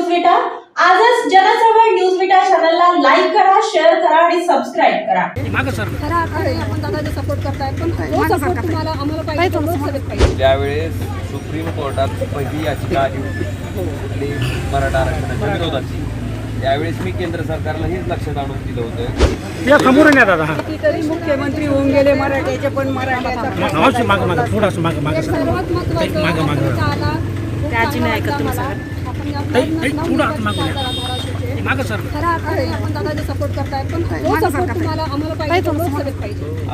न्यूजविटा आजच जनचळवळ न्यूजविटा चॅनलला लाईक करा शेअर करा आणि सबस्क्राईब करा. सपोर्ट सपोर्ट ज्यावेळेस सुप्रीम कोर्टात पहिली याचिका आली होती कुठली मराठा आरक्षणाच्या विरोधाची त्यावेळेस मी केंद्र सरकारला हेच लक्षात आणून दिलं होतं समोर कितीतरी मुख्यमंत्री होऊन गेले मराठ्याचे पण मराठ्याचा सर्वात सपोर्ट करताय पण सपोर्ट तुम्हाला आम्हाला पाहिजे लोकसभेत पाहिजे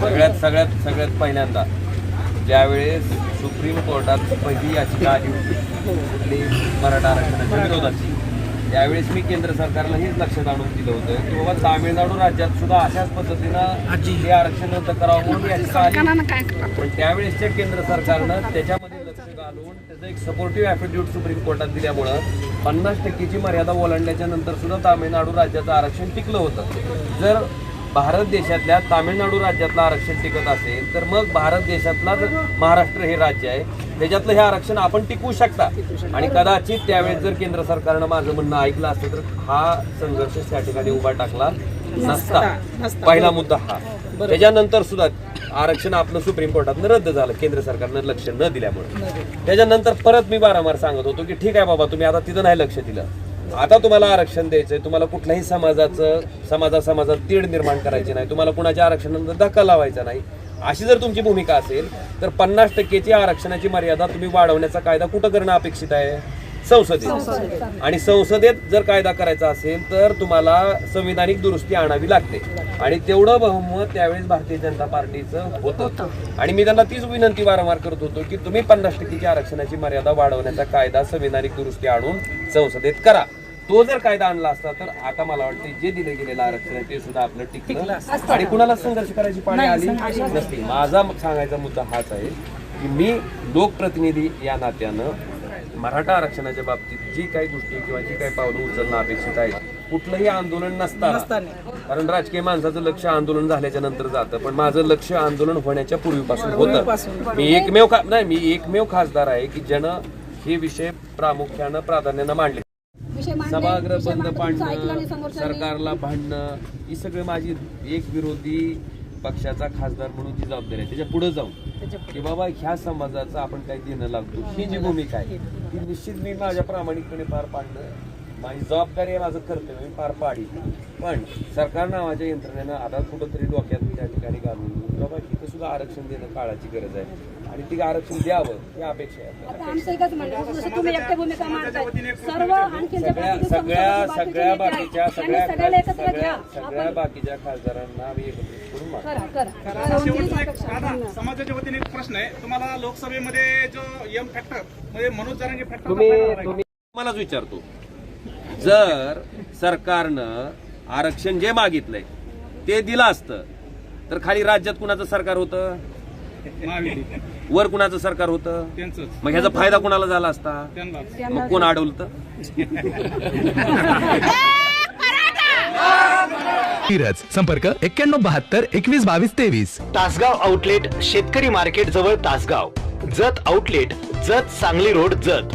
सगळ्यात सगळ्यात सगळ्यात पहिल्यांदा ज्यावेळेस सुप्रीम कोर्टात पहिली याचिका आली होती कुठली? मराठा आरक्षणाच्या विरोधाची. त्यावेळेस मी केंद्र सरकारला हेच लक्षात आणून दिलं होतं की बाबा तामिळनाडू राज्यात सुद्धा अशाच पद्धतीनं. हे आरक्षण रद्द करावं म्हणून याचिका आली पण त्यावेळेसच्या केंद्र सरकारनं त्याच्यामध्ये लक्ष घालून त्याचं एक सपोर्टिव्ह ॲफिडेव्हिट सुप्रीम कोर्टात दिल्यामुळं पन्नास टक्केची मर्यादा ओलांडल्याच्या नंतर सुद्धा तामिळनाडू राज्याचं आरक्षण टिकलं होतं जर भारत देशातल्या तामिळनाडू राज्यातलं आरक्षण टिकत असेल तर मग भारत देशातला महाराष्ट्र हे राज्य आहे. त्याच्यातलं हे आरक्षण आपण टिकवू शकता. आणि कदाचित त्यावेळेस जर केंद्र सरकारनं माझं म्हणणं ऐकलं असतं तर हा संघर्ष त्या ठिकाणी उभा टाकला नसता. पहिला मुद्दा हा. त्याच्यानंतर सुद्धा आरक्षण आपलं सुप्रीम कोर्टातनं रद्द झालं केंद्र सरकारनं लक्ष न दिल्यामुळे. त्याच्यानंतर परत मी वारंवार सांगत होतो की ठीक आहे बाबा तुम्ही आता तिथं नाही लक्ष दिलं. आता तुम्हाला आरक्षण द्यायचंय तुम्हाला कुठल्याही समाजाचं समाजा समाजात तीड निर्माण करायची नाही तुम्हाला कुणाच्या आरक्षणानंतर धक्का लावायचा नाही. अशी जर तुमची भूमिका असेल तर पन्नास टक्केची आरक्षणाची मर्यादा तुम्ही वाढवण्याचा कायदा कुठं करणं अपेक्षित आहे? संसदेत. आणि संसदेत जर कायदा करायचा असेल तर तुम्हाला संविधानिक दुरुस्ती आणावी लागते. आणि तेवढं बहुमत त्यावेळेस भारतीय जनता पार्टीचं होतं. आणि मी त्यांना तीच विनंती वारंवार करत होतो की तुम्ही पन्नास टक्केची आरक्षणाची मर्यादा वाढवण्याचा कायदा संविधानिक दुरुस्ती आणून संसदेत करा. तो जर कायदा आणला असता तर आता मला वाटतं जे दिलं गेलेलं आरक्षण आहे ते सुद्धा आपलं टिकलं आणि कुणाला संघर्ष करायची पाळी आली नसती. माझा सांगायचा मुद्दा हाच आहे की मी लोकप्रतिनिधी या नात्यानं मराठा आरक्षणाच्या बाबतीत जी काही गोष्टी किंवा जी काही पावलं उचलणं अपेक्षित आहे कुठलंही आंदोलन नसताना कारण राजकीय माणसाचं लक्ष आंदोलन झाल्याच्यानंतर जातं पण माझं लक्ष आंदोलन होण्याच्या पूर्वीपासून होतं. मी एकमेव खा नाही मी एकमेव खासदार आहे की ज्यानं हे विषय प्रामुख्यानं प्राधान्यानं मांडले, सभागृह विषय बंद पाडणं सरकारला भांडणं ही सगळी माझी एक विरोधी पक्षाचा खासदार म्हणून जी जबाबदारी आहे. त्याच्या पुढे जाऊन. की बाबा ह्या समाजाचं आपण काही देणं लागतो. ही जी भूमिका आहे ती निश्चित मी माझ्या प्रामाणिकपणे पार पाडणं माझी जबाबदारी आहे माझं कर्तव्य मी पार पाडी पण सरकार नावाच्या यंत्रणेनं आता कुठंतरी डोक्यात त्या ठिकाणी घालून बाबा इथं सुद्धा आरक्षण देणं काळाची गरज आहे. आणि ती आरक्षण द्यावं ही अपेक्षा आहे. सगळ्या सगळ्या सगळ्या बाकीचे बाकीच्या सगळ्या सगळ्या सगळ्या बाकीच्या खासदारांना आम्ही एकत्रित करून समाजाच्या वतीने एक प्रश्न आहे. तुम्हाला लोकसभेमध्ये जो यम फॅक्टर म्हणजे मनोज जरांगे फॅक्टर मलाच विचारतो. जर सरकारनं आरक्षण जे मागितलंय ते दिलं असतं तर खाली राज्यात कुणाचं सरकार होतं? वर कुणाचं सरकार होतं? मग ह्याचा फायदा कुणाला झाला असता? मग कोण अडवलं नीरज संपर्क एक्क्याण्णव बहात्तर एकवीस बावीस तेवीस. तासगाव आउटलेट शेतकरी मार्केट जवळ Tasgaon. Jat outlet Jat Sangli road Jat.